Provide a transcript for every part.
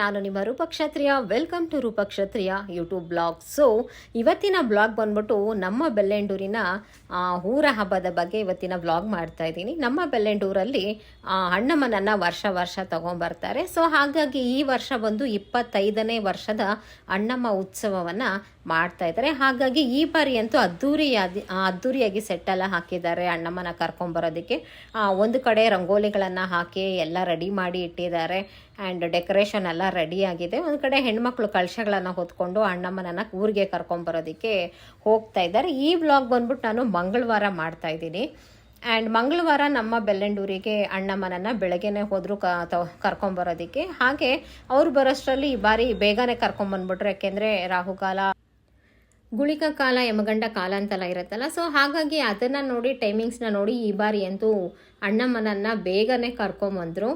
ನಾನು ನಿಮ್ಮ Roopakshatriya. Welcome to Roopakshatriya YouTube vlog so ಇವತ್ತಿನ ಬ್ಲಾಗ್ ಬಂದ್ಬಿಟ್ಟು ನಮ್ಮ ಬೆಲ್ಲೆಂಡೂರಿನ ಊರ ಹಬ್ಬದ ಬಗ್ಗೆ ಇವತ್ತಿನ ಬ್ಲಾಗ್ ಮಾಡ್ತಾ ಇದ್ದೀನಿ. ನಮ್ಮ ಬೆಲ್ಲೆಂಡೂರಲ್ಲಿ ಅಣ್ಣಮ್ಮನನ್ನ ವರ್ಷ ವರ್ಷ ತಗೊಂಬರ್ತಾರೆ. ಸೊ ಹಾಗಾಗಿ ಈ ವರ್ಷ ಬಂದು ಇಪ್ಪತ್ತೈದನೇ ವರ್ಷದ ಅಣ್ಣಮ್ಮ ಉತ್ಸವವನ್ನು ಮಾಡ್ತಾ ಇದ್ದಾರೆ. ಹಾಗಾಗಿ ಈ ಬಾರಿ ಅಂತೂ ಅದ್ದೂರಿಯಾಗಿ ಅದ್ದೂರಿಯಾಗಿ ಸೆಟ್ಟೆಲ್ಲ ಹಾಕಿದ್ದಾರೆ ಅಣ್ಣಮ್ಮನ ಕರ್ಕೊಂಬರೋದಕ್ಕೆ. ಒಂದು ಕಡೆ ರಂಗೋಲಿಗಳನ್ನು ಹಾಕಿ ಎಲ್ಲ ರೆಡಿ ಮಾಡಿ ಇಟ್ಟಿದ್ದಾರೆ. ಆ್ಯಂಡ್ ಡೆಕೋರೇಷನ್ ಎಲ್ಲ ಆಗಿದೆ. ಒಂದು ಕಡೆ ಹೆಣ್ಮಕ್ಳು ಕಳಶಗಳನ್ನು ಹೊತ್ಕೊಂಡು ಅಣ್ಣಮ್ಮನನ್ನು ಊರಿಗೆ ಕರ್ಕೊಂಬರೋದಕ್ಕೆ ಹೋಗ್ತಾ ಇದ್ದಾರೆ. ಈ ವ್ಲಾಗ್ ಬಂದ್ಬಿಟ್ಟು ನಾನು ಮಂಗಳವಾರ ಮಾಡ್ತಾ ಇದ್ದೀನಿ. ಆ್ಯಂಡ್ ಮಂಗಳವಾರ ನಮ್ಮ ಬೆಲ್ಲಂಡೂರಿಗೆ ಅಣ್ಣಮ್ಮನನ್ನ ಬೆಳಗ್ಗೆನೆ ಹೋದ್ರು ಕ ಕರ್ಕೊಂಬರೋದಕ್ಕೆ ಹಾಗೆ ಅವ್ರು ಬರೋಷ್ಟರಲ್ಲಿ ಈ ಬಾರಿ ಬೇಗನೆ ಕರ್ಕೊಂಬಂದ್ಬಿಟ್ರು ಯಾಕೆಂದರೆ ರಾಹುಕಾಲ ಗುಳಿಕ ಕಾಲ ಯಮಗಂಡ ಕಾಲ ಅಂತೆಲ್ಲ ಇರುತ್ತಲ್ಲ. ಸೊ ಹಾಗಾಗಿ ಅದನ್ನು ನೋಡಿ ಟೈಮಿಂಗ್ಸ್ನ ನೋಡಿ ಈ ಬಾರಿ ಅಂತೂ ಅಣ್ಣಮ್ಮನನ್ನು ಬೇಗನೆ ಕರ್ಕೊಂಬಂದರು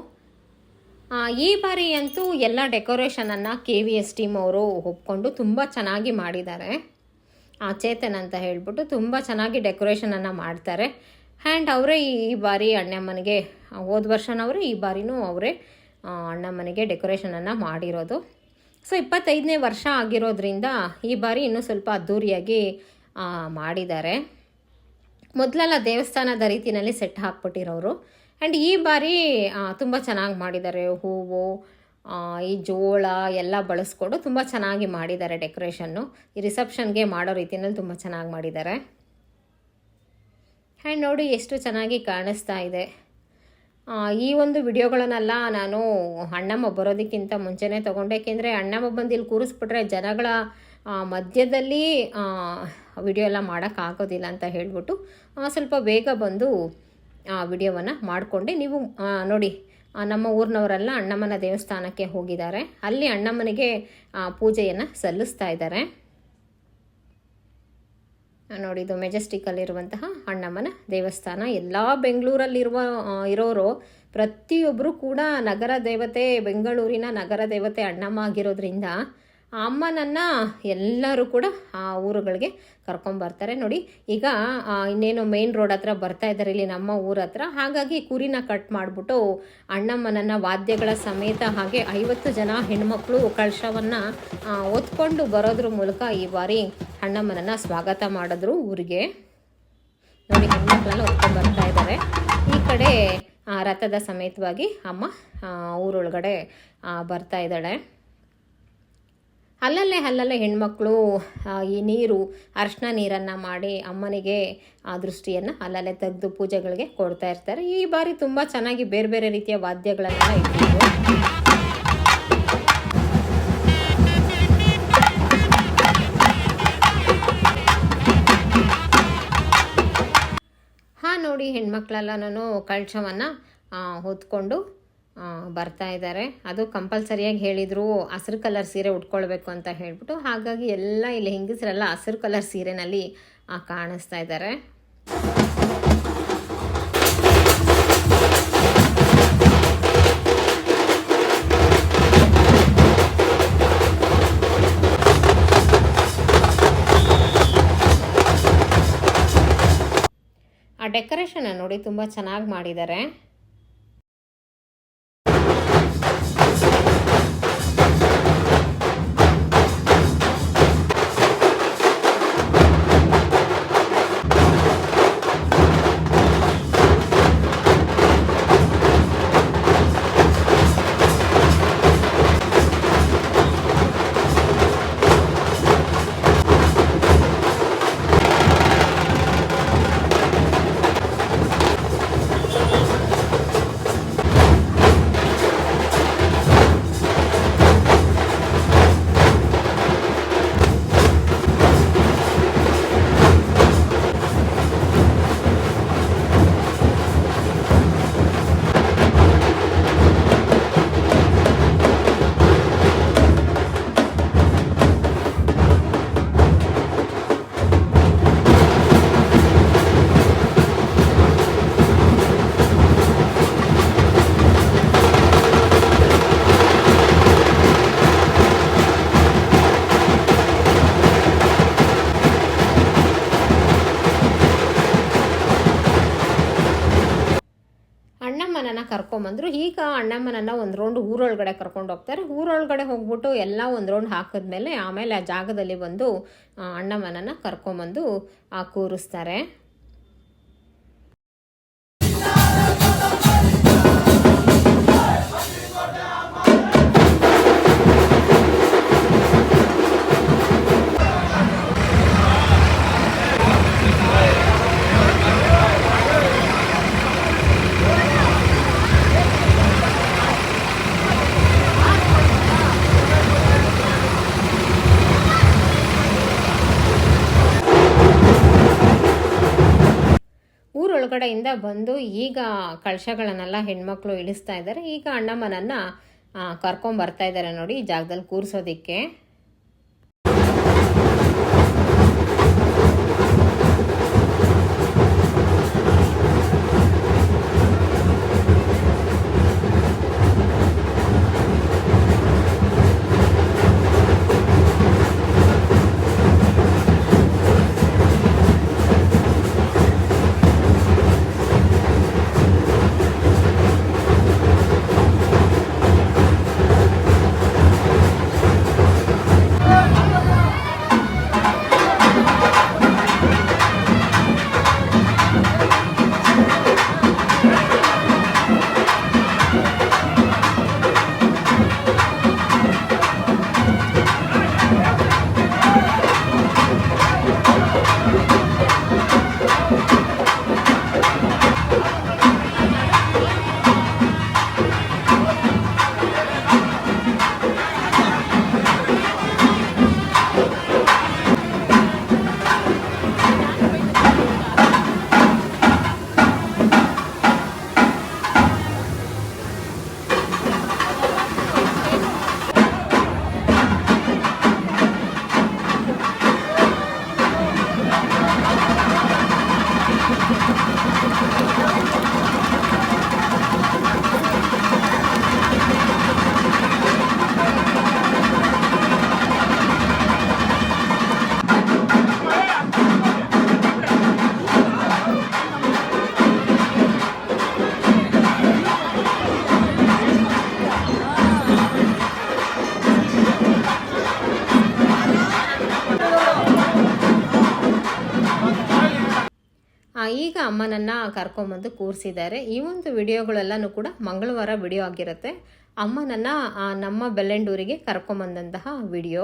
ಈ ಬಾರಿ ಅಂತೂ ಎಲ್ಲ ಡೆಕೋರೇಷನನ್ನು ಕೆ ವಿ ಎಸ್ ಟೀಮ್ ಅವರು ಒಪ್ಕೊಂಡು ತುಂಬ ಚೆನ್ನಾಗಿ ಮಾಡಿದ್ದಾರೆ. ಆ, ಚೇತನ್ ಅಂತ ಹೇಳ್ಬಿಟ್ಟು ತುಂಬ ಚೆನ್ನಾಗಿ ಡೆಕೋರೇಷನನ್ನು ಮಾಡ್ತಾರೆ. ಆ್ಯಂಡ್ ಅವರೇ ಈ ಬಾರಿ ಅಣ್ಣಮ್ಮನಿಗೆ, ಹೋದ ವರ್ಷನವರು ಈ ಬಾರಿನೂ ಅವರೇ ಅಣ್ಣಮ್ಮನಿಗೆ ಡೆಕೋರೇಷನನ್ನು ಮಾಡಿರೋದು. ಸೊ ಇಪ್ಪತ್ತೈದನೇ ವರ್ಷ ಆಗಿರೋದ್ರಿಂದ ಈ ಬಾರಿ ಇನ್ನೂ ಸ್ವಲ್ಪ ಅದ್ಧೂರಿಯಾಗಿ ಮಾಡಿದ್ದಾರೆ. ಮೊದಲೆಲ್ಲ ದೇವಸ್ಥಾನದ ರೀತಿಯಲ್ಲಿ ಸೆಟ್ ಹಾಕ್ಬಿಟ್ಟಿರೋರು. ಆ್ಯಂಡ್ ಈ ಬಾರಿ ತುಂಬ ಚೆನ್ನಾಗಿ ಮಾಡಿದ್ದಾರೆ. ಹೂವು ಈ ಜೋಳ ಎಲ್ಲ ಬಳಸ್ಕೊಂಡು ತುಂಬ ಚೆನ್ನಾಗಿ ಮಾಡಿದ್ದಾರೆ ಡೆಕೋರೇಷನ್ನು ಈ ರಿಸೆಪ್ಷನ್ಗೆ ಮಾಡೋ ರೀತಿಯಲ್ಲಿ ತುಂಬ ಚೆನ್ನಾಗಿ ಮಾಡಿದ್ದಾರೆ. ಆ್ಯಂಡ್ ನೋಡಿ ಎಷ್ಟು ಚೆನ್ನಾಗಿ ಕಾಣಿಸ್ತಾ ಇದೆ. ಈ ಒಂದು ವಿಡಿಯೋಗಳನ್ನೆಲ್ಲ ನಾನು ಅಣ್ಣಮ್ಮ ಬರೋದಕ್ಕಿಂತ ಮುಂಚೆನೇ ತೊಗೊಂಡೆ. ಏಕೆಂದರೆ ಅಣ್ಣಮ್ಮ ಬಂದು ಇಲ್ಲಿ ಕೂರಿಸ್ಬಿಟ್ರೆ ಜನಗಳ ಮಧ್ಯದಲ್ಲಿ ವಿಡಿಯೋ ಎಲ್ಲ ಮಾಡೋಕ್ಕಾಗೋದಿಲ್ಲ ಅಂತ ಹೇಳಿಬಿಟ್ಟು ಸ್ವಲ್ಪ ಬೇಗ ಬಂದು, ಆ, ವಿಡಿಯೋವನ್ನು ಮಾಡಿಕೊಂಡೆ. ನೀವು ನೋಡಿ ನಮ್ಮ ಊರಿನವರೆಲ್ಲ ಅಣ್ಣಮ್ಮನ ದೇವಸ್ಥಾನಕ್ಕೆ ಹೋಗಿದ್ದಾರೆ. ಅಲ್ಲಿ ಅಣ್ಣಮ್ಮನಿಗೆ ಪೂಜೆಯನ್ನು ಸಲ್ಲಿಸ್ತಾ ಇದ್ದಾರೆ. ನೋಡಿ, ಇದು ಮೆಜೆಸ್ಟಿಕಲ್ಲಿರುವಂತಹ ಅಣ್ಣಮ್ಮನ ದೇವಸ್ಥಾನ. ಎಲ್ಲ ಬೆಂಗಳೂರಲ್ಲಿರುವ ಇರೋರು ಪ್ರತಿಯೊಬ್ಬರು ಕೂಡ ನಗರ ದೇವತೆ, ಬೆಂಗಳೂರಿನ ನಗರ ದೇವತೆ ಅಣ್ಣಮ್ಮ ಆಗಿರೋದ್ರಿಂದ ಆ ಅಮ್ಮನನ್ನು ಎಲ್ಲರೂ ಕೂಡ ಆ ಊರುಗಳಿಗೆ ಕರ್ಕೊಂಬರ್ತಾರೆ ನೋಡಿ, ಈಗ ಇನ್ನೇನು ಮೇನ್ ರೋಡ್ ಹತ್ರ ಬರ್ತಾ ಇದ್ದಾರೆ ಇಲ್ಲಿ ನಮ್ಮ ಊರ ಹತ್ರ. ಹಾಗಾಗಿ ಕುರಿನ ಕಟ್ ಮಾಡಿಬಿಟ್ಟು ಅಣ್ಣಮ್ಮನನ್ನು ವಾದ್ಯಗಳ ಸಮೇತ ಹಾಗೆ ಐವತ್ತು ಜನ ಹೆಣ್ಮಕ್ಳು ಕಳಶವನ್ನು ಒತ್ಕೊಂಡು ಬರೋದ್ರ ಮೂಲಕ ಈ ಬಾರಿ ಅಣ್ಣಮ್ಮನನ್ನು ಸ್ವಾಗತ ಮಾಡಿದ್ರು ಊರಿಗೆ. ನೋಡಿ, ಹೆಣ್ಮಕ್ಳೆಲ್ಲ ಹೊತ್ಕೊಂಡು ಬರ್ತಾ ಇದ್ದಾರೆ ಈ ಕಡೆ ರಥದ ಸಮೇತವಾಗಿ ಅಮ್ಮ ಊರೊಳಗಡೆ ಬರ್ತಾ ಇದ್ದಾಳೆ. ಅಲ್ಲಲ್ಲೇ ಅಲ್ಲಲ್ಲೇ ಹೆಣ್ಮಕ್ಳು ಈ ನೀರು, ಅರ್ಶಿನ ನೀರನ್ನು ಮಾಡಿ ಅಮ್ಮನಿಗೆ ಆ ದೃಷ್ಟಿಯನ್ನು ಅಲ್ಲಲ್ಲೇ ತೆಗೆದು ಪೂಜೆಗಳಿಗೆ ಕೊಡ್ತಾ ಇರ್ತಾರೆ. ಈ ಬಾರಿ ತುಂಬ ಚೆನ್ನಾಗಿ ಬೇರೆ ಬೇರೆ ರೀತಿಯ ವಾದ್ಯಗಳನ್ನೆಲ್ಲ ಇಟ್ಟಿದ್ರು. ಹಾಂ ನೋಡಿ ಹೆಣ್ಮಕ್ಳೆಲ್ಲನೂ ಕಳಶವನ್ನು ಹೊತ್ಕೊಂಡು ಬರ್ತಾ ಇದ್ದಾರೆ. ಅದು ಕಂಪಲ್ಸರಿಯಾಗಿ ಹೇಳಿದರು, ಹಸಿರು ಕಲರ್ ಸೀರೆ ಉಟ್ಕೊಳ್ಬೇಕು ಅಂತ ಹೇಳಿಬಿಟ್ಟು, ಹಾಗಾಗಿ ಎಲ್ಲ ಇಲ್ಲಿ ಹೆಂಗಸರೆಲ್ಲ ಹಸಿರು ಕಲರ್ ಸೀರೆನಲ್ಲಿ ಕಾಣಿಸ್ತಾ ಇದ್ದಾರೆ. ಆ ಡೆಕೋರೇಷನ್ ನೋಡಿ ತುಂಬ ಚೆನ್ನಾಗಿ ಮಾಡಿದ್ದಾರೆ. ಕರ್ಕೊಂಬಂದರು ಈಗ ಅಣ್ಣಮ್ಮನನ್ನು ಒಂದು ರೌಂಡ್ ಊರೊಳಗಡೆ ಕರ್ಕೊಂಡು ಹೋಗ್ತಾರೆ. ಊರೊಳಗಡೆ ಹೋಗ್ಬಿಟ್ಟು ಎಲ್ಲ ಒಂದು ರೌಂಡ್ ಹಾಕಿದ್ಮೇಲೆ ಆಮೇಲೆ ಆ ಜಾಗದಲ್ಲಿ ಬಂದು ಅಣ್ಣಮ್ಮನನ್ನು ಕರ್ಕೊಂಬಂದು ಕೂರಿಸ್ತಾರೆ. ಬಂದು ಈಗ ಕಳಶಗಳನ್ನೆಲ್ಲ ಹೆಣ್ಮಕ್ಳು ಇಳಿಸ್ತಾ ಇದ್ದಾರೆ. ಈಗ ಅಣ್ಣಮ್ಮನನ್ನು ಕರ್ಕೊಂಬರ್ತಾ ಇದ್ದಾರೆ ನೋಡಿ ಈ ಜಾಗದಲ್ಲಿ ಕೂರಿಸೋದಿಕ್ಕೆ. ಅಮ್ಮನನ್ನು ಕರ್ಕೊಂಬಂದು ಕೂರಿಸಿದ್ದಾರೆ. ಈ ಒಂದು ವಿಡಿಯೋಗಳೆಲ್ಲನೂ ಕೂಡ ಮಂಗಳವಾರ ವಿಡಿಯೋ ಆಗಿರುತ್ತೆ. ಅಮ್ಮನನ್ನು ನಮ್ಮ ಬೆಲ್ಲಂಡೂರಿಗೆ ಕರ್ಕೊಂಬಂದಂತಹ ವಿಡಿಯೋ.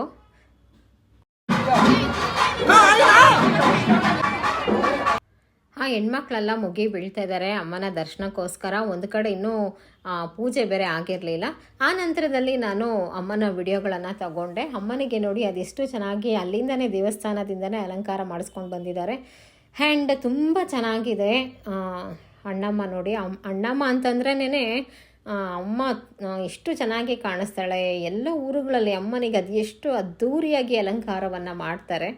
ಆ ಹೆಣ್ಮಕ್ಳೆಲ್ಲ ಮುಗಿ ಬೀಳ್ತಾ ಇದ್ದಾರೆ ಅಮ್ಮನ ದರ್ಶನಕ್ಕೋಸ್ಕರ. ಒಂದು ಕಡೆ ಇನ್ನೂ ಪೂಜೆ ಬೇರೆ ಆಗಿರಲಿಲ್ಲ. ಆ ನಂತರದಲ್ಲಿ ನಾನು ಅಮ್ಮನ ವಿಡಿಯೋಗಳನ್ನು ತಗೊಂಡೆ. ಅಮ್ಮನಿಗೆ ನೋಡಿ ಅದೆಷ್ಟು ಚೆನ್ನಾಗಿ ಅಲ್ಲಿಂದನೇ ದೇವಸ್ಥಾನದಿಂದನೇ ಅಲಂಕಾರ ಮಾಡಿಸ್ಕೊಂಡು ಬಂದಿದ್ದಾರೆ. ಆ್ಯಂಡ್ ತುಂಬ ಚೆನ್ನಾಗಿದೆ. ಅಣ್ಣಮ್ಮ ನೋಡಿ ಅಣ್ಣಮ್ಮ ಅಂತಂದ್ರೇನೆ ಅಮ್ಮ ಎಷ್ಟು ಚೆನ್ನಾಗಿ ಕಾಣಿಸ್ತಾಳೆ. ಎಲ್ಲ ಊರುಗಳಲ್ಲಿ ಅಮ್ಮನಿಗೆ ಅದು ಎಷ್ಟು ಅದ್ಧೂರಿಯಾಗಿ ಅಲಂಕಾರವನ್ನು ಮಾಡ್ತಾರೆ.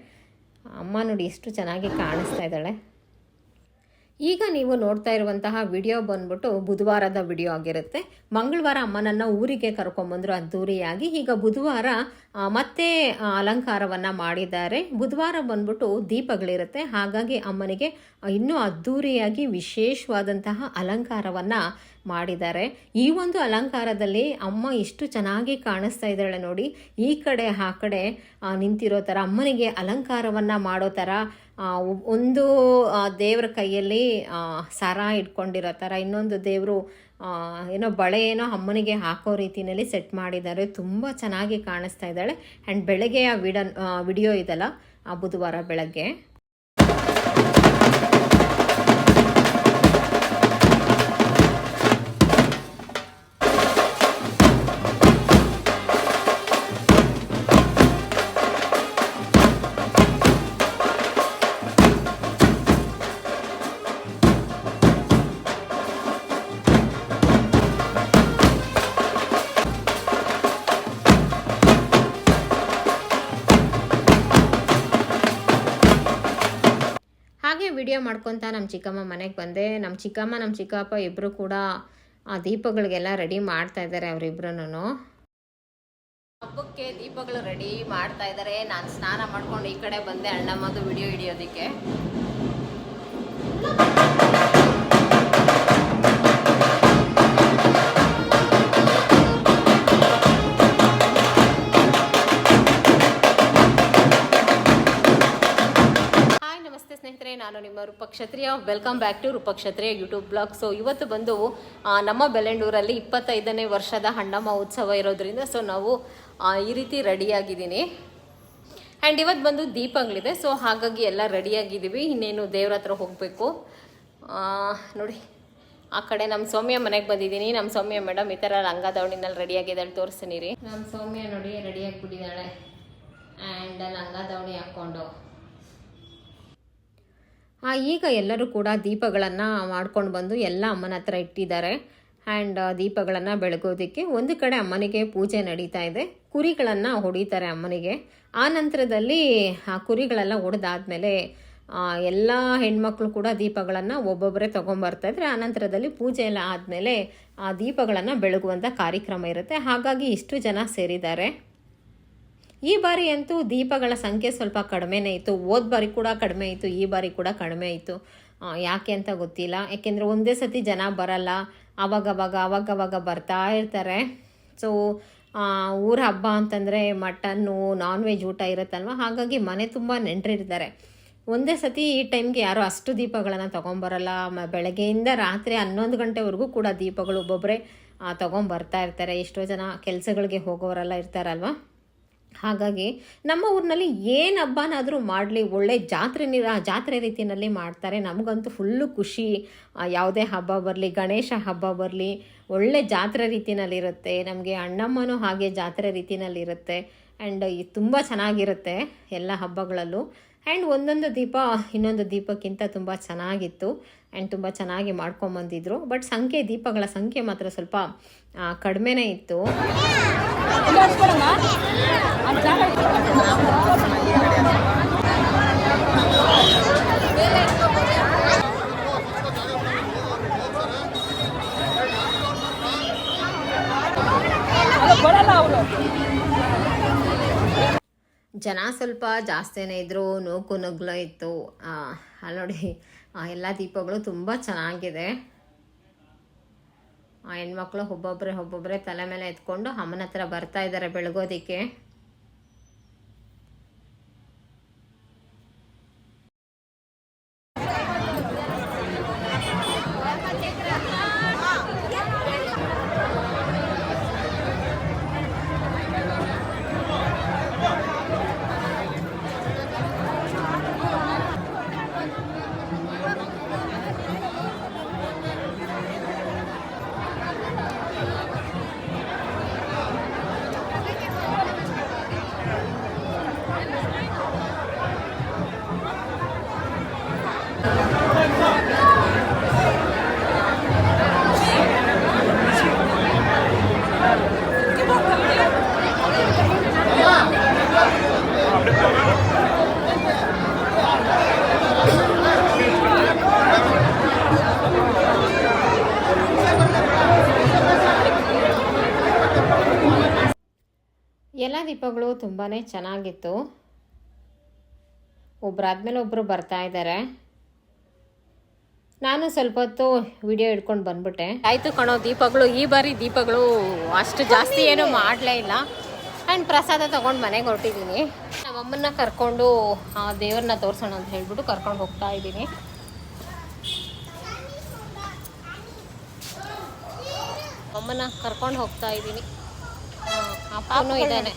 ಅಮ್ಮ ನೋಡಿ ಎಷ್ಟು ಚೆನ್ನಾಗಿ ಕಾಣಿಸ್ತಾ ಇದ್ದಾಳೆ. ಈಗ ನೀವು ನೋಡ್ತಾ ಇರುವಂತಹ ವಿಡಿಯೋ ಬಂದ್ಬಿಟ್ಟು ಬುಧವಾರದ ವಿಡಿಯೋ ಆಗಿರುತ್ತೆ. ಮಂಗಳವಾರ ಅಮ್ಮನನ್ನು ಊರಿಗೆ ಕರ್ಕೊಂಬಂದರು, ಅದ್ದೂರಿಯಾಗಿ. ಈಗ ಬುಧವಾರ ಮತ್ತೆ ಅಲಂಕಾರವನ್ನು ಮಾಡಿದ್ದಾರೆ. ಬುಧವಾರ ಬಂದ್ಬಿಟ್ಟು ದೀಪಗಳಿರುತ್ತೆ. ಹಾಗಾಗಿ ಅಮ್ಮನಿಗೆ ಇನ್ನೂ ಅದ್ದೂರಿಯಾಗಿ ವಿಶೇಷವಾದಂತಹ ಅಲಂಕಾರವನ್ನು ಮಾಡಿದ್ದಾರೆ. ಈ ಒಂದು ಅಲಂಕಾರದಲ್ಲಿ ಅಮ್ಮ ಎಷ್ಟು ಚೆನ್ನಾಗಿ ಕಾಣಿಸ್ತಾ ಇದ್ದಾಳೆ ನೋಡಿ. ಈ ಕಡೆ ಆ ಕಡೆ ನಿಂತಿರೋ ಥರ ಅಮ್ಮನಿಗೆ ಅಲಂಕಾರವನ್ನು ಮಾಡೋ ಥರ ಒಂದು ದೇವರ ಕೈಯಲ್ಲಿ ಸರ ಇಟ್ಕೊಂಡಿರೋ ಥರ ಇನ್ನೊಂದು ದೇವರು ಏನೋ ಬಳೆ ಏನೋ ಅಮ್ಮನಿಗೆ ಹಾಕೋ ರೀತಿಯಲ್ಲಿ ಸೆಟ್ ಮಾಡಿದ್ದಾರೆ. ತುಂಬ ಚೆನ್ನಾಗಿ ಕಾಣಿಸ್ತಾ ಇದ್ದಾಳೆ. ಆ್ಯಂಡ್ ಆ ವಿಡ ವಿಡಿಯೋ ಇದೆಲ್ಲ ಆ, ಬುಧವಾರ ಬೆಳಗ್ಗೆ. ವಿಡಿಯೋ ಮಾಡ್ಕೊತ ನಮ್ಮ ಚಿಕ್ಕಮ್ಮ ಮನೆಗೆ ಬಂದೆ. ನಮ್ಮ ಚಿಕ್ಕಮ್ಮ ನಮ್ಮ ಚಿಕ್ಕಪ್ಪ ಇಬ್ಬರು ಕೂಡ ಆ ದೀಪಗಳಿಗೆಲ್ಲ ರೆಡಿ ಮಾಡ್ತಾ ಇದ್ದಾರೆ ಅವರಿಬ್ರು ಹಬ್ಬಕ್ಕೆ ದೀಪಗಳು ರೆಡಿ ಮಾಡ್ತಾ ಇದ್ದಾರೆ. ನಾನು ಸ್ನಾನ ಮಾಡ್ಕೊಂಡು ಈ ಕಡೆ ಬಂದೆ ಅಣ್ಣಮ್ಮದು video ಹಿಡಿಯೋದಕ್ಕೆ. Roopakshatriya welcome back to Roopakshatriya YouTube vlog so ಇವತ್ತು ಬಂದು ನಮ್ಮ ಬೆಲೆಂಡೂರಲ್ಲಿ ಇಪ್ಪತ್ತೈದನೇ ವರ್ಷದ ಹಣ್ಣಮ್ಮ ಉತ್ಸವ ಇರೋದ್ರಿಂದ ಸೊ ನಾವು ಈ ರೀತಿ ರೆಡಿಯಾಗಿದ್ದೀನಿ. ಆ್ಯಂಡ್ ಇವತ್ತು ಬಂದು ದೀಪಗಳಿದೆ ಸೊ ಹಾಗಾಗಿ ಎಲ್ಲ ರೆಡಿಯಾಗಿದ್ದೀವಿ. ಇನ್ನೇನು ದೇವ್ರ ಹತ್ರ ಹೋಗಬೇಕು. ನೋಡಿ, ಆ ಕಡೆ ನಮ್ಮ ಸೌಮ್ಯ ಮನೆಗೆ ಬಂದಿದ್ದೀನಿ. ನಮ್ಮ ಸೌಮ್ಯ ಮೇಡಮ್ ಈ ಥರ ಲಂಗ ದಾವಣಿನಲ್ಲಿ ರೆಡಿಯಾಗಿದ್ದಾಳೆ, ತೋರಿಸ್ತೀನಿ ರೀ. ನಮ್ಮ ಸೌಮ್ಯ ನೋಡಿ ರೆಡಿಯಾಗಿ ಬಿಟ್ಟಿದ್ದಾಳೆ. ಆ್ಯಂಡ್ ಲಂಗ ದಾವಣಿ ಹಾಕ್ಕೊಂಡು ಈಗ ಎಲ್ಲರೂ ಕೂಡ ದೀಪಗಳನ್ನು ಮಾಡ್ಕೊಂಡು ಬಂದು ಎಲ್ಲ ಅಮ್ಮನ ಹತ್ರ ಇಟ್ಟಿದ್ದಾರೆ. ಆ್ಯಂಡ್ ದೀಪಗಳನ್ನು ಬೆಳಗೋದಕ್ಕೆ ಒಂದು ಕಡೆ ಅಮ್ಮನಿಗೆ ಪೂಜೆ ನಡೀತಾ ಇದೆ. ಕುರಿಗಳನ್ನು ಹೊಡಿತಾರೆ ಅಮ್ಮನಿಗೆ. ಆ ನಂತರದಲ್ಲಿ, ಆ, ಕುರಿಗಳೆಲ್ಲ ಹೊಡೆದಾದ್ಮೇಲೆ ಎಲ್ಲ ಹೆಣ್ಮಕ್ಳು ಕೂಡ ದೀಪಗಳನ್ನು ಒಬ್ಬೊಬ್ಬರೇ ತೊಗೊಂಬರ್ತಾ ಇದ್ರೆ, ಆ ನಂತರದಲ್ಲಿ ಪೂಜೆ ಎಲ್ಲ ಆದಮೇಲೆ, ಆ ದೀಪಗಳನ್ನು ಬೆಳಗುವಂಥ ಕಾರ್ಯಕ್ರಮ ಇರುತ್ತೆ. ಹಾಗಾಗಿ ಇಷ್ಟು ಜನ ಸೇರಿದ್ದಾರೆ. ಈ ಬಾರಿ ಅಂತೂ ದೀಪಗಳ ಸಂಖ್ಯೆ ಸ್ವಲ್ಪ ಕಡಿಮೆನೇ ಇತ್ತು. ಹೋದ ಬಾರಿ ಕೂಡ ಕಡಿಮೆ ಇತ್ತು, ಈ ಬಾರಿ ಕೂಡ ಕಡಿಮೆ ಇತ್ತು. ಯಾಕೆ ಅಂತ ಗೊತ್ತಿಲ್ಲ. ಯಾಕೆಂದರೆ ಒಂದೇ ಸತಿ ಜನ ಬರಲ್ಲ. ಅವಾಗವಾಗ ಅವಾಗವಾಗ ಬರ್ತಾ ಇರ್ತಾರೆ. ಸೊ ಊರ ಹಬ್ಬ ಅಂತಂದರೆ ಮಟನ್ನು ನಾನ್ ವೆಜ್ ಊಟ ಇರುತ್ತಲ್ವ? ಹಾಗಾಗಿ ಮನೆ ತುಂಬ ನೆಂಟರಿರ್ತಾರೆ. ಒಂದೇ ಸತಿ ಈ ಟೈಮ್ಗೆ ಯಾರು ಅಷ್ಟು ದೀಪಗಳನ್ನು ತೊಗೊಂಬರಲ್ಲ. ಮ, ಬೆಳಗ್ಗೆಯಿಂದ ರಾತ್ರಿ ಹನ್ನೊಂದು ಗಂಟೆವರೆಗೂ ಕೂಡ ದೀಪಗಳು ಒಬ್ಬೊಬ್ಬರೇ ತೊಗೊಂಬರ್ತಾ ಇರ್ತಾರೆ. ಎಷ್ಟೋ ಜನ ಕೆಲಸಗಳಿಗೆ ಹೋಗೋರೆಲ್ಲ ಇರ್ತಾರಲ್ವ? ಹಾಗಾಗಿ ನಮ್ಮ ಊರಿನಲ್ಲಿ ಏನು ಹಬ್ಬನಾದರೂ ಮಾಡಲಿ, ಒಳ್ಳೆ ಜಾತ್ರೆ ಜಾತ್ರೆ ರೀತಿಯಲ್ಲಿ ಮಾಡ್ತಾರೆ. ನಮಗಂತೂ ಫುಲ್ಲು ಖುಷಿ. ಯಾವುದೇ ಹಬ್ಬ ಬರಲಿ, ಗಣೇಶ ಹಬ್ಬ ಬರಲಿ, ಒಳ್ಳೆ ಜಾತ್ರೆ ರೀತಿಯಲ್ಲಿರುತ್ತೆ ನಮಗೆ ಅಣ್ಣಮ್ಮನೂ ಹಾಗೆ ಜಾತ್ರೆ ರೀತಿಯಲ್ಲಿರುತ್ತೆ ಆ್ಯಂಡ್ ತುಂಬ ಚೆನ್ನಾಗಿರುತ್ತೆ ಎಲ್ಲ ಹಬ್ಬಗಳಲ್ಲೂ. ಆ್ಯಂಡ್ ಒಂದೊಂದು ದೀಪ, ಇನ್ನೊಂದು ದೀಪಕ್ಕಿಂತ ತುಂಬ ಚೆನ್ನಾಗಿತ್ತು. ಆ್ಯಂಡ್ ತುಂಬ ಚೆನ್ನಾಗಿ ಮಾಡ್ಕೊಂಬಂದಿದ್ರು. ಬಟ್ ಸಂಖ್ಯೆ, ದೀಪಗಳ ಸಂಖ್ಯೆ ಮಾತ್ರ ಸ್ವಲ್ಪ ಕಡಿಮೆನೇ ಇತ್ತು. ಜನ ಸ್ವಲ್ಪ ಜಾಸ್ತಿನೇ ಇದ್ದರು ನೂಕು ನುಗ್ಗಲು ಇತ್ತು. ಅಲ್ಲಿ ನೋಡಿ ಎಲ್ಲ ದೀಪಗಳು ತುಂಬ ಚೆನ್ನಾಗಿದೆ. ಹೆಣ್ಮಕ್ಳು ಒಬ್ಬೊಬ್ಬರೇ ಒಬ್ಬೊಬ್ಬರೇ ತಲೆ ಮೇಲೆ ಎತ್ಕೊಂಡು ಅಮ್ಮನ ಹತ್ರ ಬರ್ತಾ ಇದ್ದಾರೆ ಬೆಳಗೋದಿಕ್ಕೆ. ಒಬ್ರಾದ್ಮೇಲೆ ಒಬ್ಬರು ಬರ್ತಾ ಇದ್ದಾರೆ ನಾನು ಸ್ವಲ್ಪ ಹೊತ್ತು ವಿಡಿಯೋ ಹಿಡ್ಕೊಂಡು ಬಂದ್ಬಿಟ್ಟೆ. ಆಯಿತು ಕಣೋ ದೀಪಗಳು ಈ ಬಾರಿ ದೀಪಗಳು ಅಷ್ಟು ಜಾಸ್ತಿ ಏನೂ ಮಾಡಲೇ ಇಲ್ಲ. ಆ್ಯಂಡ್ ಪ್ರಸಾದ ತೊಗೊಂಡು ಮನೆಗೆ ಹೊರಟಿದ್ದೀನಿ ನಮ್ಮಮ್ಮನ್ನ ಕರ್ಕೊಂಡು ಆ ದೇವ್ರನ್ನ ತೋರಿಸೋಣ ಅಂತ ಹೇಳ್ಬಿಟ್ಟು ಕರ್ಕೊಂಡು ಹೋಗ್ತಾ ಇದ್ದೀನಿ. ಅಮ್ಮನ ಕರ್ಕೊಂಡು ಹೋಗ್ತಾ ಇದ್ದೀನಿ. ಅಪ್ಪನೂ ಇದ್ದಾನೆ.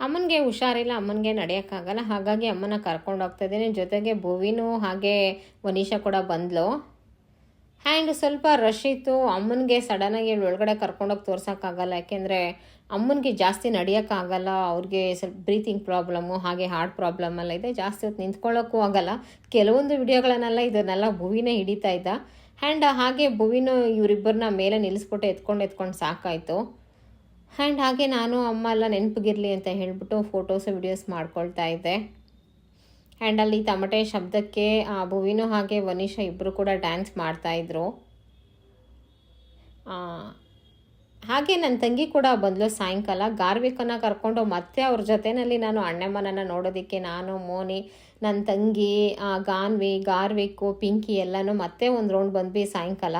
ಅಮ್ಮನಿಗೆ ಹುಷಾರಿಲ್ಲ, ಅಮ್ಮನಿಗೆ ನಡೆಯೋಕ್ಕಾಗಲ್ಲ. ಹಾಗಾಗಿ ಅಮ್ಮನ ಕರ್ಕೊಂಡು ಹೋಗ್ತಾ ಇದ್ದೀನಿ. ಜೊತೆಗೆ ಭುವಿನೂ ಹಾಗೆ ವನೀಶಾ ಕೂಡ ಬಂದ್ಲು. ಆ್ಯಂಡ್ ಸ್ವಲ್ಪ ರಶ್ ಇತ್ತು. ಅಮ್ಮನಿಗೆ ಸಡನ್ನಾಗಿ ಒಳಗಡೆ ಕರ್ಕೊಂಡೋಗಿ ತೋರ್ಸೋಕ್ಕಾಗಲ್ಲ. ಯಾಕೆಂದರೆ ಅಮ್ಮನಿಗೆ ಜಾಸ್ತಿ ನಡೆಯೋಕ್ಕಾಗಲ್ಲ. ಅವ್ರಿಗೆ ಸ್ವಲ್ಪ ಬ್ರೀತಿಂಗ್ ಪ್ರಾಬ್ಲಮ್ಮು ಹಾಗೆ ಹಾರ್ಟ್ ಪ್ರಾಬ್ಲಮ್ ಎಲ್ಲ ಇದೆ. ಜಾಸ್ತಿ ಹೊತ್ತು ನಿಂತ್ಕೊಳ್ಳೋಕ್ಕೂ ಆಗಲ್ಲ. ಕೆಲವೊಂದು ವಿಡಿಯೋಗಳನ್ನೆಲ್ಲ ಇದನ್ನೆಲ್ಲ ಭುವಿನೇ ಹಿಡಿತಾ ಇದ್ದ. ಆ್ಯಂಡ್ ಹಾಗೆ ಭುವಿನೂ ಇವರಿಬ್ಬರನ್ನ ಮೇಲೆ ನಿಲ್ಲಿಸ್ಬಿಟ್ಟು ಎತ್ಕೊಂಡು ಎತ್ಕೊಂಡು ಸಾಕಾಯಿತು. ಆ್ಯಂಡ್ ಹಾಗೆ ನಾನು ಅಮ್ಮ ಎಲ್ಲ ನೆನಪಿಗಿರಲಿ ಅಂತ ಹೇಳಿಬಿಟ್ಟು ಫೋಟೋಸ್ ವಿಡಿಯೋಸ್ ಮಾಡ್ಕೊಳ್ತಾ ಇದ್ದೆ. ಆ್ಯಂಡ್ ಅಲ್ಲಿ ತಮಟೆ ಶಬ್ದಕ್ಕೆ, ಆ, ಭುವಿನೂ ಹಾಗೆ ವನಿಷಾ ಇಬ್ಬರು ಕೂಡ ಡ್ಯಾನ್ಸ್ ಮಾಡ್ತಾಯಿದ್ರು ಹಾಗೆ ನನ್ನ ತಂಗಿ ಕೂಡ ಬಂದಳು ಸಾಯಂಕಾಲ. ಗಾರ್ವಿಕನ್ನು ಕರ್ಕೊಂಡು ಮತ್ತೆ ಅವ್ರ ಜೊತೆಯಲ್ಲಿ ನಾನು ಅಣ್ಣಮ್ಮನನ್ನು ನೋಡೋದಕ್ಕೆ ನಾನು, ಮೋನಿ ನನ್ನ ತಂಗಿ ಗಾನ್ವಿ, ಗಾರ್ವಿಕು, ಪಿಂಕಿ ಎಲ್ಲನೂ ಮತ್ತೆ ಒಂದು ರೌಂಡ್ ಬಂದ್ವಿ ಸಾಯಂಕಾಲ.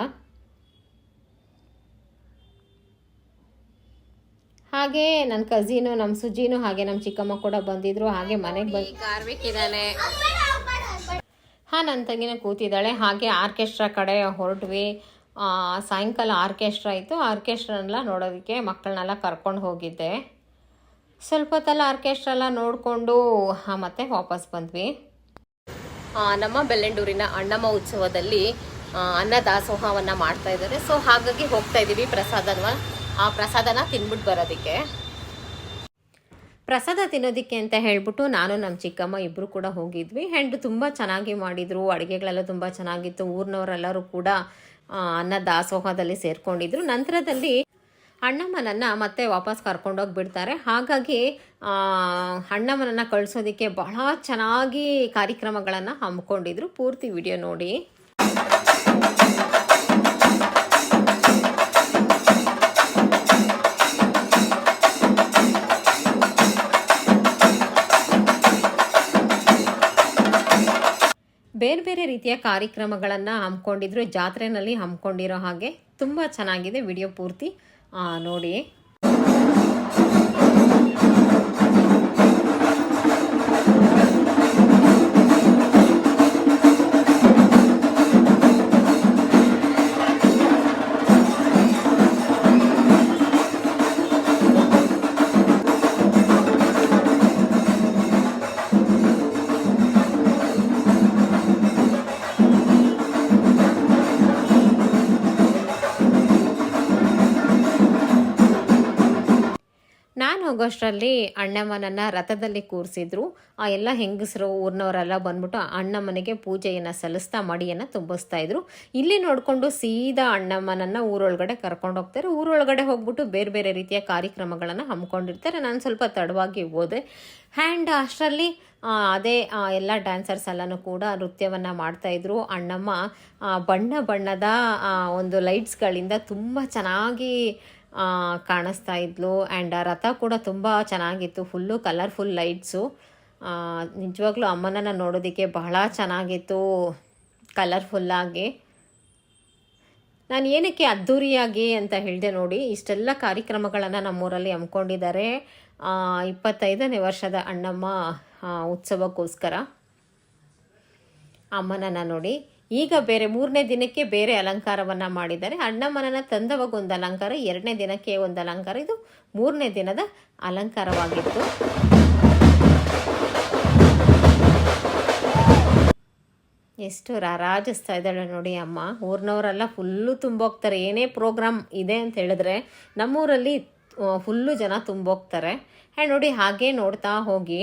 ಹಾಗೆ ನನ್ನ ಕಝಿನು ನಮ್ಮ ಸುಜಿನು ಹಾಗೆ ನಮ್ಮ ಚಿಕ್ಕಮ್ಮ ಕೂಡ ಬಂದಿದ್ರು. ಹಾಗೆ ಮನೆಗೆ ಬಂದು ಗಾರ್ವಿಕ್ ಇದ್ದಾನೆ. ಹಾಂ ನನ್ನ ತಂಗಿನ ಕೂತಿದ್ದಾಳೆ. ಹಾಗೆ ಆರ್ಕೆಸ್ಟ್ರಾ ಕಡೆ ಹೊರಟ್ವಿ. ಸಾಯಂಕಾಲ ಆರ್ಕೆಸ್ಟ್ರಾ ಇತ್ತು. ಆರ್ಕೆಸ್ಟ್ರಾನೆಲ್ಲ ನೋಡೋದಕ್ಕೆ ಮಕ್ಕಳನ್ನೆಲ್ಲ ಕರ್ಕೊಂಡು ಹೋಗಿದ್ದೆ. ಸ್ವಲ್ಪ ಹೊತ್ತಲ್ಲ ಆರ್ಕೆಸ್ಟ್ರಾ ಎಲ್ಲ ನೋಡಿಕೊಂಡು ಮತ್ತೆ ವಾಪಸ್ ಬಂದ್ವಿ. ನಮ್ಮ ಬೆಳ್ಳಂಡೂರಿನ ಅಣ್ಣಮ್ಮ ಉತ್ಸವದಲ್ಲಿ ಅನ್ನ ದಾಸೋಹವನ್ನು ಮಾಡ್ತಾ ಇದ್ದಾರೆ. ಸೊ ಹಾಗಾಗಿ ಹೋಗ್ತಾ ಇದ್ದೀವಿ. ಪ್ರಸಾದನ ಆ ಪ್ರಸಾದನ ತಿನ್ಬಿಟ್ಟು ಬರೋದಕ್ಕೆ. ಪ್ರಸಾದ ತಿನ್ನೋದಕ್ಕೆ ಅಂತ ಹೇಳ್ಬಿಟ್ಟು ನಾನು ನಮ್ಮ ಚಿಕ್ಕಮ್ಮ ಇಬ್ಬರು ಕೂಡ ಹೋಗಿದ್ವಿ. ಆ್ಯಂಡ್ ತುಂಬ ಚೆನ್ನಾಗಿ ಮಾಡಿದರು. ಅಡುಗೆಗಳೆಲ್ಲ ತುಂಬ ಚೆನ್ನಾಗಿತ್ತು. ಊರಿನವರೆಲ್ಲರೂ ಕೂಡ ಅನ್ನ ದಾಸೋಹದಲ್ಲಿ ಸೇರ್ಕೊಂಡಿದ್ರು. ನಂತರದಲ್ಲಿ ಅಣ್ಣಮ್ಮನನ್ನು ಮತ್ತೆ ವಾಪಸ್ ಕರ್ಕೊಂಡೋಗಿ ಬಿಡ್ತಾರೆ. ಹಾಗಾಗಿ ಅಣ್ಣಮ್ಮನನ್ನು ಕಳಿಸೋದಕ್ಕೆ ಬಹಳ ಚೆನ್ನಾಗಿ ಕಾರ್ಯಕ್ರಮಗಳನ್ನು ಹಮ್ಮಿಕೊಂಡಿದ್ರು. ಪೂರ್ತಿ ವಿಡಿಯೋ ನೋಡಿ. ಬೇರೆ ಬೇರೆ ರೀತಿಯ ಕಾರ್ಯಕ್ರಮಗಳನ್ನು ಹಮ್ಮಿಕೊಂಡಿದ್ರು ಜಾತ್ರೆನಲ್ಲಿ ಹಮ್ಮಿಕೊಂಡಿರೋ ಹಾಗೆ ತುಂಬ ಚೆನ್ನಾಗಿದೆ ವಿಡಿಯೋ ಪೂರ್ತಿ. ನೋಡಿ ನಾನು ಹೋಗೋಷ್ಟರಲ್ಲಿ ಅಣ್ಣಮ್ಮನನ್ನು ರಥದಲ್ಲಿ ಕೂರಿಸಿದ್ರು. ಆ ಎಲ್ಲ ಹೆಂಗಸರು ಊರಿನವರೆಲ್ಲ ಬಂದ್ಬಿಟ್ಟು ಅಣ್ಣಮ್ಮನಿಗೆ ಪೂಜೆಯನ್ನು ಸಲ್ಲಿಸ್ತಾ ಮಡಿಯನ್ನು ತುಂಬಿಸ್ತಾ ಇದ್ರು. ಇಲ್ಲಿ ನೋಡಿಕೊಂಡು ಸೀದಾ ಅಣ್ಣಮ್ಮನನ್ನು ಊರೊಳಗಡೆ ಕರ್ಕೊಂಡು ಹೋಗ್ತಾರೆ. ಊರೊಳಗಡೆ ಹೋಗ್ಬಿಟ್ಟು ಬೇರೆ ಬೇರೆ ರೀತಿಯ ಕಾರ್ಯಕ್ರಮಗಳನ್ನು ಹಮ್ಮಿಕೊಂಡಿರ್ತಾರೆ. ನಾನು ಸ್ವಲ್ಪ ತಡವಾಗಿ ಹೋದೆ ಆ್ಯಂಡ್ ಅಷ್ಟರಲ್ಲಿ ಅದೇ ಎಲ್ಲ ಡ್ಯಾನ್ಸರ್ಸ್ ಎಲ್ಲನೂ ಕೂಡ ನೃತ್ಯವನ್ನು ಮಾಡ್ತಾಯಿದ್ರು ಅಣ್ಣಮ್ಮ ಬಣ್ಣ ಬಣ್ಣದ ಒಂದು ಲೈಟ್ಸ್ಗಳಿಂದ ತುಂಬ ಚೆನ್ನಾಗಿ ಕಾಣಿಸ್ತಾ ಇದ್ಲು. ಆ್ಯಂಡ್ ರಥ ಕೂಡ ತುಂಬ ಚೆನ್ನಾಗಿತ್ತು. ಫುಲ್ಲು ಕಲರ್ಫುಲ್ ಲೈಟ್ಸು ನಿಜವಾಗ್ಲೂ ಅಮ್ಮನನ್ನು ನೋಡೋದಕ್ಕೆ ಬಹಳ ಚೆನ್ನಾಗಿತ್ತು. ಕಲರ್ಫುಲ್ಲಾಗಿ ನಾನು ಏನಕ್ಕೆ ಅದ್ಧೂರಿಯಾಗಿ ಅಂತ ಹೇಳಿದೆ ನೋಡಿ, ಇಷ್ಟೆಲ್ಲ ಕಾರ್ಯಕ್ರಮಗಳನ್ನು ನಮ್ಮೂರಲ್ಲಿ ಹಮ್ಮಿಕೊಂಡಿದ್ದಾರೆ. ಇಪ್ಪತ್ತೈದನೇ ವರ್ಷದ ಅಣ್ಣಮ್ಮ ಉತ್ಸವಕ್ಕೋಸ್ಕರ ಅಮ್ಮನನ್ನು ನೋಡಿ. ಈಗ ಬೇರೆ ಮೂರನೇ ದಿನಕ್ಕೆ ಬೇರೆ ಅಲಂಕಾರವನ್ನು ಮಾಡಿದ್ದಾರೆ. ಅಣ್ಣಮ್ಮನ ತಂದವಾಗ ಒಂದು ಅಲಂಕಾರ, ಎರಡನೇ ದಿನಕ್ಕೆ ಒಂದು ಅಲಂಕಾರ. ಇದು ಮೂರನೇ ದಿನದ ಅಲಂಕಾರವಾಗಿತ್ತು. ಎಷ್ಟು ರಾರಾಜಿಸ್ತಾ ಇದ್ದಾಳೆ ನೋಡಿ ಅಮ್ಮ. ಊರಿನವರೆಲ್ಲ ಫುಲ್ಲು ತುಂಬೋಗ್ತಾರೆ. ಏನೇ ಪ್ರೋಗ್ರಾಮ್ ಇದೆ ಅಂತ ಹೇಳಿದ್ರೆ ನಮ್ಮೂರಲ್ಲಿ ಫುಲ್ಲು ಜನ ತುಂಬೋಗ್ತಾರೆ. ಹೇ, ನೋಡಿ ಹಾಗೆ ನೋಡ್ತಾ ಹೋಗಿ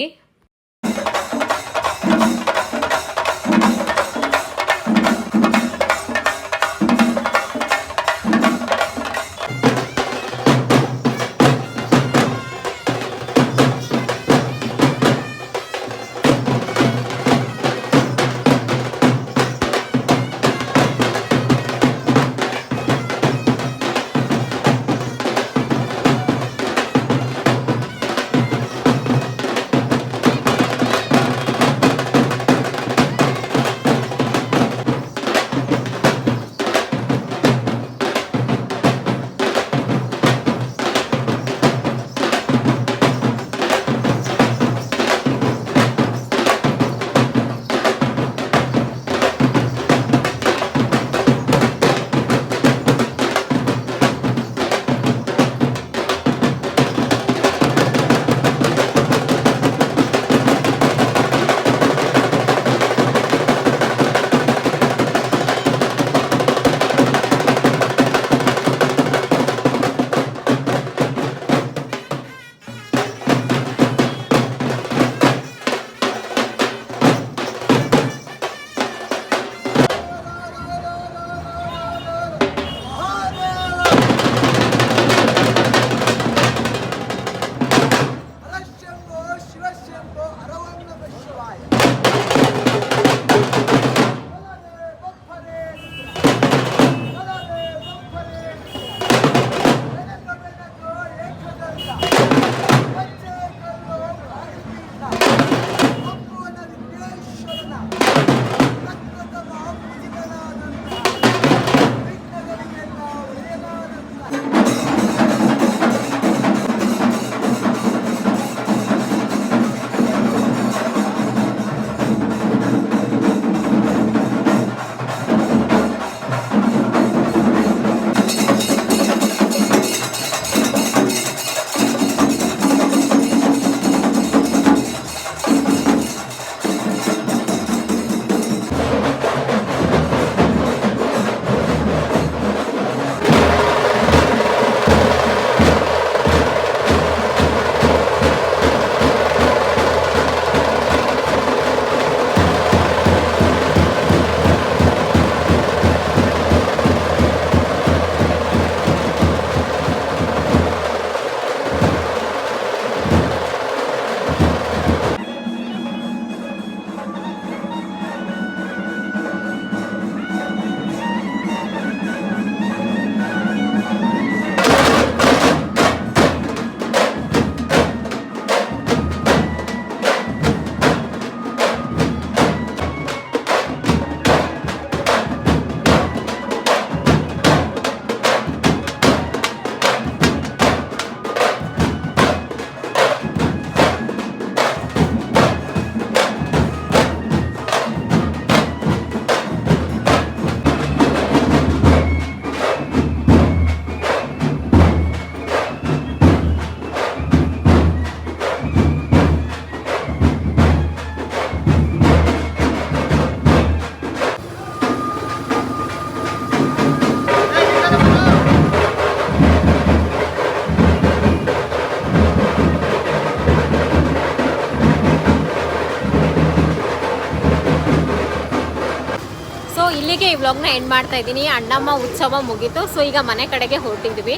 ಈ ವ್ಲಾಗ್ನ ಎಂಡ್ ಮಾಡ್ತಾ ಇದ್ದೀನಿ. ಅಣ್ಣಮ್ಮ ಉತ್ಸವ ಮುಗೀತು. ಸೊ ಈಗ ಮನೆ ಕಡೆಗೆ ಹೊರಟಿದ್ವಿ.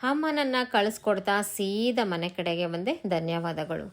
ಅಮ್ಮನನ್ನು ಕಳಿಸ್ಕೊಡ್ತಾ ಸೀದಾ ಮನೆ ಕಡೆಗೆ ಬಂದೆ. ಧನ್ಯವಾದಗಳು.